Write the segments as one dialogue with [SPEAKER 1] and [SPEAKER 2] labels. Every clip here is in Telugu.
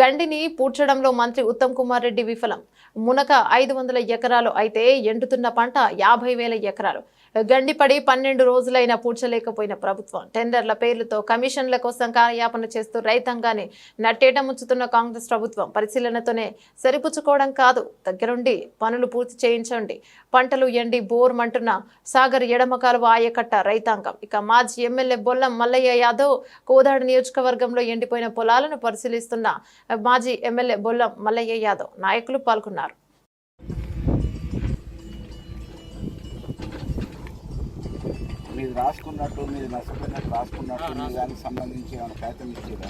[SPEAKER 1] గండిని పూడ్చడంలో మంత్రి ఉత్తమ్ కుమార్ రెడ్డి విఫలం. మునక ఐదు వందల ఎకరాలు అయితే ఎండుతున్న పంట యాభై వేల ఎకరాలు. గండిపడి పన్నెండు రోజులైనా పూడ్చలేకపోయిన ప్రభుత్వం. టెండర్ల పేర్లతో కమిషన్ల కోసం కార్యాపన చేస్తూ రైతాంగాన్ని నట్టేట ముంచుతున్న కాంగ్రెస్ ప్రభుత్వం పరిశీలనతోనే సరిపుచ్చుకోవడం కాదు. దగ్గరుండి పనులు పూర్తి చేయించండి. పంటలు ఎండి బోర్ మంటున్న సాగర్ ఎడమకాలు ఆయకట్ట రైతాంగం. ఇక మాజీ ఎమ్మెల్యే బొల్లం మల్లయ్య యాదవ్ కోదాడ నియోజకవర్గంలో ఎండిపోయిన పొలాలను పరిశీలిస్తున్న మాజీ ఎమ్మెల్యే బొల్లం మల్లయ్య యాదవ్ నాయకులు పాల్గొన్నారు.
[SPEAKER 2] మీరు రాసుకున్నట్టు మీరు నష్టపోయినట్టు రాసుకున్నట్టు మీ దానికి సంబంధించి ఏమైనా కాగితం ఇచ్చేదా?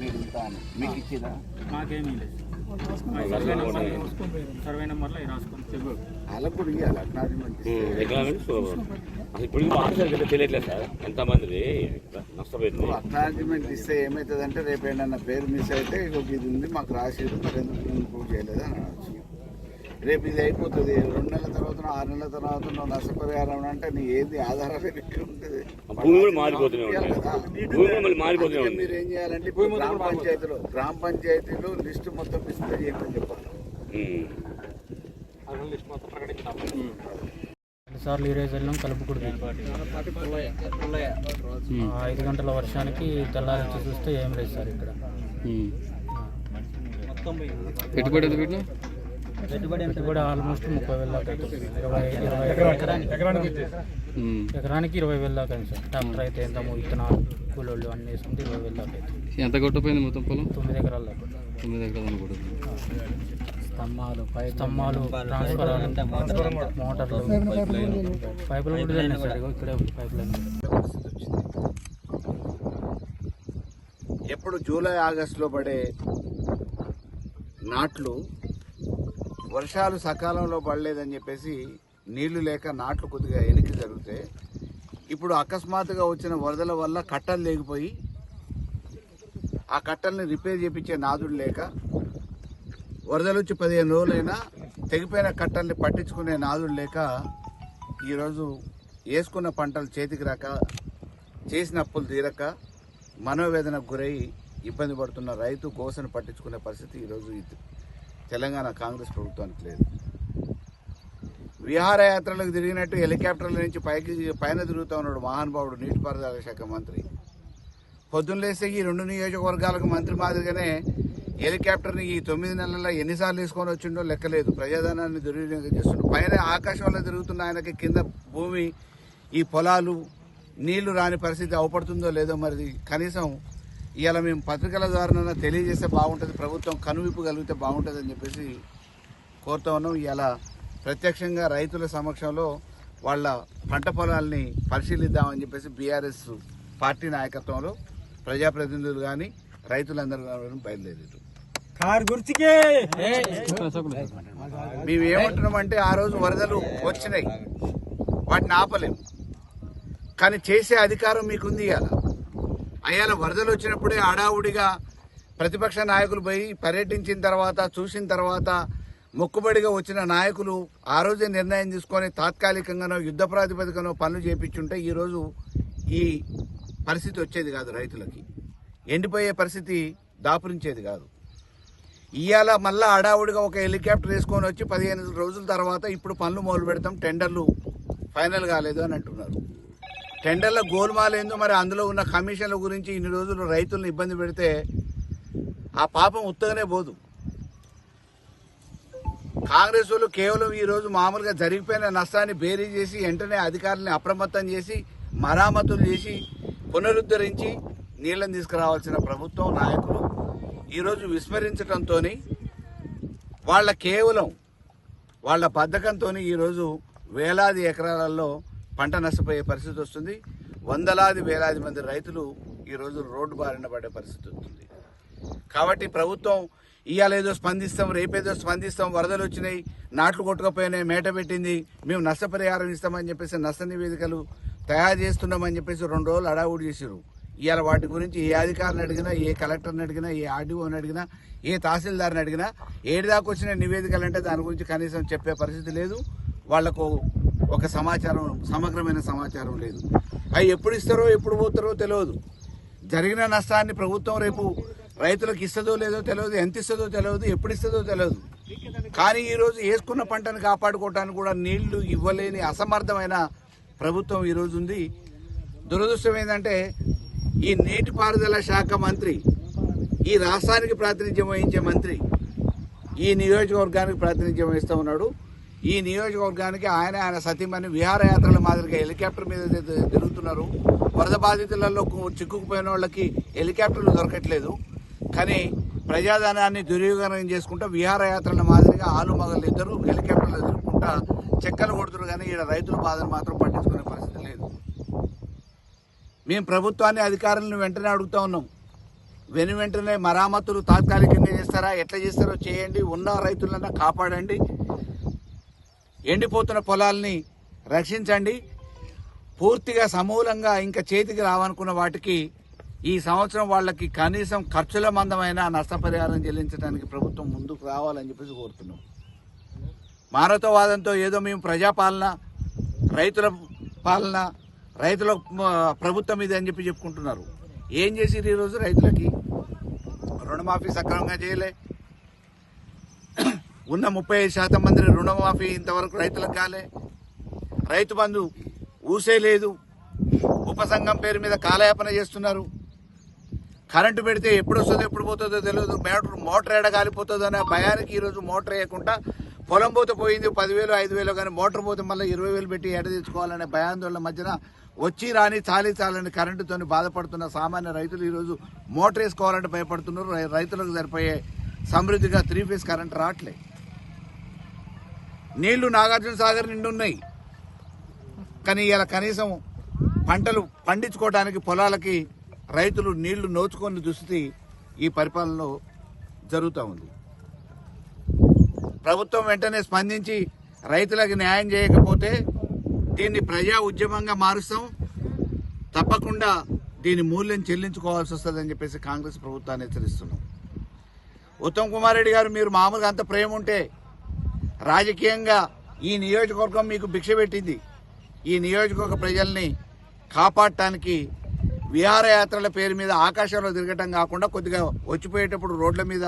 [SPEAKER 2] మీరు ఇంత అని. మీకు ఇచ్చేదా?
[SPEAKER 3] మాకేమీ లేదు. మా సర్వే నెంబర్ సర్వే నెంబర్లో రాసుకొని చెప్పు.
[SPEAKER 2] వాళ్ళకు కూడా ఇవ్వాలి అక్నాలజ్మెంట్
[SPEAKER 4] ఇప్పుడు తెలియట్లేదు సార్. ఎంతమంది నష్టపోయింది?
[SPEAKER 2] అక్నాలజ్మెంట్ ఇస్తే ఏమవుతుంది అంటే రేపు ఏంటన్నా పేరు మిస్ అయితే ఇక ఇది ఉంది మాకు రాసేది మరి ఎందుకు ఇంప్రూవ్ చేయలేదు అని అనొచ్చు. రేపు ఇది అయిపోతుంది. రెండు నెలల తర్వాత ఆరు నెలల తర్వాత నువ్వు నష్టపరిహారం అంటే నీ ఏది? ఆధారాలు ఉంటుంది. మీరు ఏం చేయాలంటే గ్రామ పంచాయతీలో గ్రామ పంచాయతీలో లిస్ట్ మొత్తం ఇస్తే చేయమని చెప్పాలి.
[SPEAKER 3] సార్లు ఈరోజు వెళ్ళాం కలుపుకుడు ఐదు గంటల వర్షానికి తెల్లారి వచ్చి చూస్తే ఏం లేదు సార్ ఇక్కడ.
[SPEAKER 5] పెట్టుబడి
[SPEAKER 3] పెట్టుబడి ఆల్మోస్ట్ ముప్పై వేల దాకా ఎకరానికి ఎకరానికి? ఇరవై వేల దాకా అయింది సార్. ట్రాక్టర్ అయితే ఎంత ఇత్తనాలు కూలోళ్ళు అన్ని వేసుకుంటే ఇరవై వేల దాకా అవుతుంది
[SPEAKER 5] ఎంత కొట్టపోయింది మొత్తం పొలం?
[SPEAKER 3] తొమ్మిది ఎకరాల దాకా
[SPEAKER 5] తొమ్మిది ఎకరాలు అనుకుంటుంది
[SPEAKER 3] స్తంభాలు పై స్తంభాలు ట్రాన్స్ఫర్ మోటార్లు పైపులు కూడా సార్. ఇక్కడే ఉంది పైప్ లైన్
[SPEAKER 2] పరిస్థితి వచ్చింది ఎప్పుడు జూలై ఆగస్టులో పడే నాట్లు వర్షాలు సకాలంలో పడలేదని చెప్పేసి నీళ్ళు లేక నాట్లు కొద్దిగా ఎనికి జరుగుతాయి ఇప్పుడు అకస్మాత్తుగా వచ్చిన వరదల వల్ల కట్టలు లేకపోయి ఆ కట్టల్ని రిపేర్ చేపించే నాదుడు లేక వరదలు వచ్చి పదిహేను రోజులైనా తెగిపోయిన కట్టల్ని పట్టించుకునే నాదుడు లేక ఈరోజు వేసుకున్న పంటలు చేతికి రాక చేసిన అప్పులు తీరక మనోవేదనకు గురై ఇబ్బంది పడుతున్న రైతు కోసను పట్టించుకునే పరిస్థితి ఈరోజు ఇది తెలంగాణ కాంగ్రెస్ ప్రభుత్వానికి లేదు. విహారయాత్రలకు తిరిగినట్టు హెలికాప్టర్ల నుంచి పైకి పైన తిరుగుతూ ఉన్నాడు మహానుభావుడు నీటిపారుదల శాఖ మంత్రి. పొద్దున్నలేస్తే ఈ రెండు నియోజకవర్గాలకు మంత్రి మాదిరిగానే హెలికాప్టర్ని ఈ తొమ్మిది నెలల్లో ఎన్నిసార్లు తీసుకొని వచ్చిండో లెక్కలేదు. ప్రజాధనాన్ని దుర్వినియోగం చేస్తుండో. పైన ఆకాశంలో తిరుగుతున్న ఆయనకి కింద భూమి ఈ పొలాలు నీళ్ళు రాని పరిస్థితి అవపడుతుందో లేదో మరి కనీసం ఇవాళ మేము పత్రికల ద్వారా తెలియజేస్తే బాగుంటుంది ప్రభుత్వం కనువిప్పు కలిగితే బాగుంటుంది అని చెప్పేసి కోరుతా ఉన్నాం. ఇవాళ ప్రత్యక్షంగా రైతుల సమక్షంలో వాళ్ళ పంట పొలాల్ని పరిశీలిద్దామని చెప్పేసి బీఆర్ఎస్ పార్టీ నాయకత్వంలో ప్రజాప్రతినిధులు కానీ రైతులందరూ కానీ బయలుదేరారు మేము ఏమంటున్నామంటే ఆ రోజు వరదలు వచ్చినాయి. వాటిని ఆపలేము కానీ చేసే అధికారం మీకుంది ఇవాళ అయ్యాల వరదలు వచ్చినప్పుడే హడావుడిగా ప్రతిపక్ష నాయకులు పోయి పర్యటించిన తర్వాత చూసిన తర్వాత మొక్కుబడిగా వచ్చిన నాయకులు ఆ రోజే నిర్ణయం తీసుకొని తాత్కాలికంగానో యుద్ధ ప్రాతిపదికనో పనులు చేపించుంటే ఈరోజు ఈ పరిస్థితి వచ్చేది కాదు రైతులకి. ఎండిపోయే పరిస్థితి దాపురించేది కాదు. ఇవాళ మళ్ళా అడావుడిగా ఒక హెలికాప్టర్ వేసుకొని వచ్చి పదిహేను రోజుల తర్వాత ఇప్పుడు పనులు మొదలు పెడతాం టెండర్లు ఫైనల్ కాలేదు అని అంటున్నారు. టెండర్ల గోల్మాల్ మరి అందులో ఉన్న కమిషన్ల గురించి ఇన్ని రోజులు రైతులను ఇబ్బంది పెడితే ఆ పాపం ఉత్తగానే పోదు. కాంగ్రెస్ వాళ్ళు కేవలం ఈ రోజు మామూలుగా జరిగిపోయిన నష్టాన్ని బేరీ చేసి వెంటనే అధికారులను అప్రమత్తం చేసి మరామతులు చేసి పునరుద్ధరించి నీళ్ళని తీసుకురావాల్సిన ప్రభుత్వం నాయకులు ఈరోజు విస్మరించడంతో వాళ్ళ కేవలం వాళ్ళ బద్ధకంతో ఈరోజు వేలాది ఎకరాలలో పంట నష్టపోయే పరిస్థితి వస్తుంది. వందలాది వేలాది మంది రైతులు ఈరోజు రోడ్డు బారిన పడే పరిస్థితి వస్తుంది. కాబట్టి ప్రభుత్వం ఇవాళ ఏదో స్పందిస్తాం రేపేదో స్పందిస్తాం వరదలు వచ్చినాయి నాట్లు కొట్టుకపోయినాయి మేట పెట్టింది మేము నష్టపరిహారం ఇస్తామని చెప్పేసి నష్ట నివేదికలు తయారు చేస్తున్నామని చెప్పేసి రెండు రోజులు అడావుడి చేసారు ఇవాళ వాటి గురించి ఏ అధికారిని అడిగినా ఏ కలెక్టర్ని అడిగినా ఏ ఆర్డీఓని అడిగినా ఏ తహసీల్దార్ని అడిగినా ఏడు దాకా వచ్చిన నివేదికలు అంటే దాని గురించి కనీసం చెప్పే పరిస్థితి లేదు. వాళ్ళకు ఒక సమాచారం సమగ్రమైన సమాచారం లేదు. అవి ఎప్పుడు ఇస్తారో ఎప్పుడు పోతారో తెలియదు. జరిగిన నష్టాన్ని ప్రభుత్వం రేపు రైతులకు ఇస్తుందో లేదో తెలియదు ఎంత ఇస్తుందో తెలియదు ఎప్పుడు ఇస్తుందో తెలియదు. కానీ ఈరోజు వేసుకున్న పంటను కాపాడుకోవడానికి కూడా నీళ్ళు ఇవ్వలేని అసమర్థమైన ప్రభుత్వం ఈరోజు ఉంది. దురదృష్టం ఏంటంటే ఈ నీటిపారుదల శాఖ మంత్రి ఈ రాష్ట్రానికి ప్రాతినిధ్యం వహించే మంత్రి ఈ నియోజకవర్గానికి ప్రాతినిధ్యం వహిస్తూ ఉన్నాడు. ఈ నియోజకవర్గానికి ఆయన ఆయన సతీమణి విహారయాత్రల మాదిరిగా హెలికాప్టర్ మీద తిరుగుతున్నారు. వరద బాధితులలో చిక్కుకుపోయిన వాళ్ళకి హెలికాప్టర్లు దొరకట్లేదు. కానీ ప్రజాధనాన్ని దుర్వినియోగం చేసుకుంటూ విహారయాత్రల మాదిరిగా ఆలు మగలు ఇద్దరు హెలికాప్టర్లు తిరుగుకుంటా చెక్కలు కొడుతున్నారు కానీ ఈడ రైతుల బాధను మాత్రం పట్టించుకునే పరిస్థితి లేదు. మేము ప్రభుత్వాన్ని అధికారులను వెంటనే అడుగుతా ఉన్నాం. వెను వెంటనే మరామతులు తాత్కాలికంగా చేస్తారా? ఎట్లా చేస్తారో చేయండి. ఉన్న రైతులన్నా కాపాడండి. ఎండిపోతున్న పొలాల్ని రక్షించండి. పూర్తిగా సమూలంగా ఇంకా చేతికి రావనుకున్న వాటికి ఈ సంవత్సరం వాళ్ళకి కనీసం ఖర్చుల మందమైన నష్టపరిహారం చెల్లించడానికి ప్రభుత్వం ముందుకు రావాలని చెప్పేసి కోరుతున్నాం. మానవతావాదంతో ఏదో మేము ప్రజాపాలన రైతుల పాలన రైతుల ప్రభుత్వం ఇది అని చెప్పి చెప్పుకుంటున్నారు. ఏం చేసిరు ఈరోజు రైతులకి? రుణమాఫీ సక్రమంగా చేయలే. ఉన్న ముప్పై ఐదు శాతం మంది రుణమాఫీ ఇంతవరకు రైతులకు కాలే. రైతు బంధు ఊసే లేదు. ఉపసంఘం పేరు మీద కాలయాపన చేస్తున్నారు. కరెంటు పెడితే ఎప్పుడు వస్తుందో ఎప్పుడు పోతుందో తెలియదు మోటార్ మోటార్ ఎడ కాలిపోతుందో అనే భయానికి ఈరోజు మోటార్ వేయకుండా పొలం పోతే పోయింది పదివేలు ఐదు వేలు కానీ మోటార్ పోతే మళ్ళీ ఇరవై వేలు పెట్టి ఎడ తెచ్చుకోవాలనే భయాందోళన మధ్యన వచ్చి రాని చాలి చాలని కరెంటుతో బాధపడుతున్న సామాన్య రైతులు ఈరోజు మోటార్ వేసుకోవాలంటే భయపడుతున్నారు. రై- రైతులకు సరిపోయే సమృద్ధిగా త్రీ ఫేస్ కరెంట్ రావట్లేదు నీళ్ళు నాగార్జున సాగర్ నిండున్నాయి కానీ ఇలా కనీసం పంటలు పండించుకోవడానికి పొలాలకి రైతులు నీళ్ళు నోచుకొని దుస్థితి ఈ పరిపాలనలో జరుగుతూ ఉంది. ప్రభుత్వం వెంటనే స్పందించి రైతులకు న్యాయం చేయకపోతే దీన్ని ప్రజా ఉద్యమంగా మారుస్తాం. తప్పకుండా దీని మూల్యం చెల్లించుకోవాల్సి వస్తుందని చెప్పేసి కాంగ్రెస్ ప్రభుత్వాన్ని హెచ్చరిస్తున్నాం. ఉత్తమ్ కుమార్ రెడ్డి గారు మీరు మామూలుగా అంత ప్రేమ ఉంటే రాజకీయంగా ఈ నియోజకవర్గం మీకు భిక్ష పెట్టింది. ఈ నియోజకవర్గ ప్రజల్ని కాపాడటానికి విహారయాత్రల పేరు మీద ఆకాశంలో తిరగటం కాకుండా కొద్దిగా వచ్చిపోయేటప్పుడు రోడ్ల మీద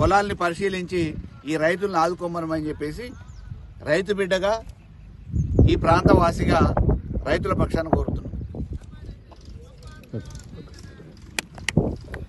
[SPEAKER 2] పొలాల్ని పరిశీలించి ఈ రైతులను ఆదుకోమని చెప్పేసి రైతు బిడ్డగా ఈ ప్రాంతవాసిగా రైతుల పక్షాన కోరుతున్నాం.